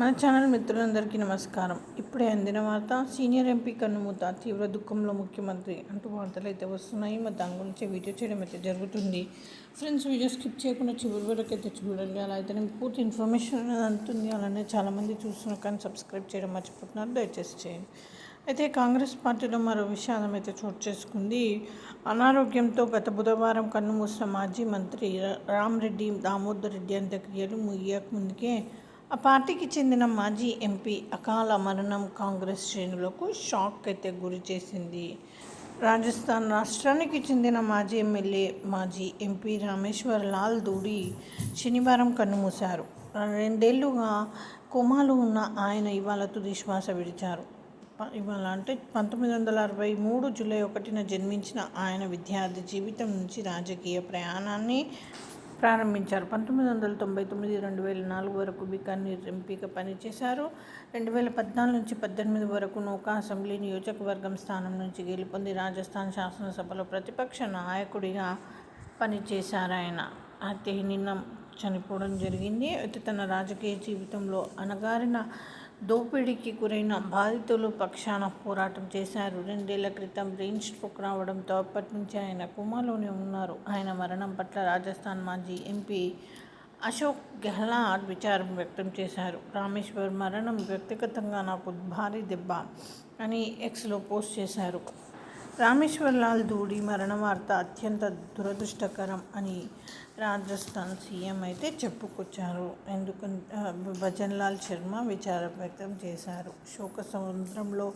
మన ఛానల్ మిత్రులందరికీ నమస్కారం. ఇప్పుడే అందిన వార్త సీనియర్ ఎంపీ కన్నుమూత తీవ్ర దుఃఖంలో ముఖ్యమంత్రి అంటూ వార్తలు అయితే వస్తున్నాయి. మరి దాని గురించి వీడియో చేయడం అయితే జరుగుతుంది. ఫ్రెండ్స్ వీడియో స్కిప్ చేయకుండా చివరి వరకు అయితే చూడండి. అలా అయితే నేను పూర్తి ఇన్ఫర్మేషన్ అనేది అందుతుంది. అలానే చాలామంది చూస్తున్నారు కానీ సబ్స్క్రైబ్ చేయడం మర్చిపోతున్నారు. దయచేసి చేయండి. అయితే కాంగ్రెస్ పార్టీలో మరో విషాదం అయితే చోటు చేసుకుంది. అనారోగ్యంతో గత బుధవారం కన్నుమూసిన మాజీ మంత్రి రామరెడ్డి దామోదర్ రెడ్డి అంత్యక్రియలు ముగియక ముందుకే ఆ పార్టీకి చెందిన మాజీ ఎంపీ అకాల మరణం కాంగ్రెస్ శ్రేణులకు షాక్ అయితే గురి చేసింది. రాజస్థాన్ రాష్ట్రానికి చెందిన మాజీ ఎమ్మెల్యే మాజీ ఎంపీ రామేశ్వర్ లాల్ దూడి శనివారం కన్నుమూశారు. రెండేళ్ళుగా కోమాలో ఉన్న ఆయన ఇవాళ తుది శ్వాస విడిచారు. ఇవాళ అంటే పంతొమ్మిది వందల అరవై మూడు జూలై ఒకటిన జన్మించిన ఆయన విద్యార్థి జీవితం నుంచి రాజకీయ ప్రయాణాన్ని ప్రారంభించారు. పంతొమ్మిది వందల తొంభై తొమ్మిది రెండు వేల నాలుగు వరకు బికానీర్ ఎంపీగా పనిచేశారు. రెండు వేల పద్నాలుగు నుంచి పద్దెనిమిది వరకు నౌకా అసెంబ్లీ నియోజకవర్గం స్థానం నుంచి గెలుపొంది రాజస్థాన్ శాసనసభలో ప్రతిపక్ష నాయకుడిగా పనిచేశారు ఆయన. అయితే నిన్న చనిపోవడం జరిగింది. అయితే తన రాజకీయ జీవితంలో అనగారిన దోపిడీకి గురైన బాధితులు పక్షాన పోరాటం చేశారు. రెండేళ్ళ క్రితం బ్రెయిన్ స్ట్రోక్ రావడంతో అప్పటి నుంచి ఆయన కుమాలోనే ఉన్నారు. ఆయన మరణం పట్ల రాజస్థాన్ మాజీ ఎంపీ అశోక్ గెహ్లాట్ విచారం వ్యక్తం చేశారు. రామేశ్వర్ మరణం వ్యక్తిగతంగా నాకు భారీ దెబ్బ అని ఎక్స్లో పోస్ట్ చేశారు. రామేశ్వర్ లాల్ దూడి మరణ వార్త అత్యంత దురదృష్టకరం అని రాజస్థాన్ సీఎం అయితే చెప్పుకొచ్చారు. ఎందుకంటే భజన్ లాల్ శర్మ విచారం వ్యక్తం చేశారు. శోక సముద్రంలో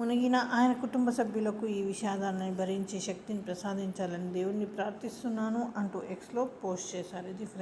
మునిగిన ఆయన కుటుంబ సభ్యులకు ఈ విషాదాన్ని భరించే శక్తిని ప్రసాదించాలని దేవుణ్ణి ప్రార్థిస్తున్నాను అంటూ ఎక్స్లో పోస్ట్ చేశారు. ఇది ఫ్రెండ్స్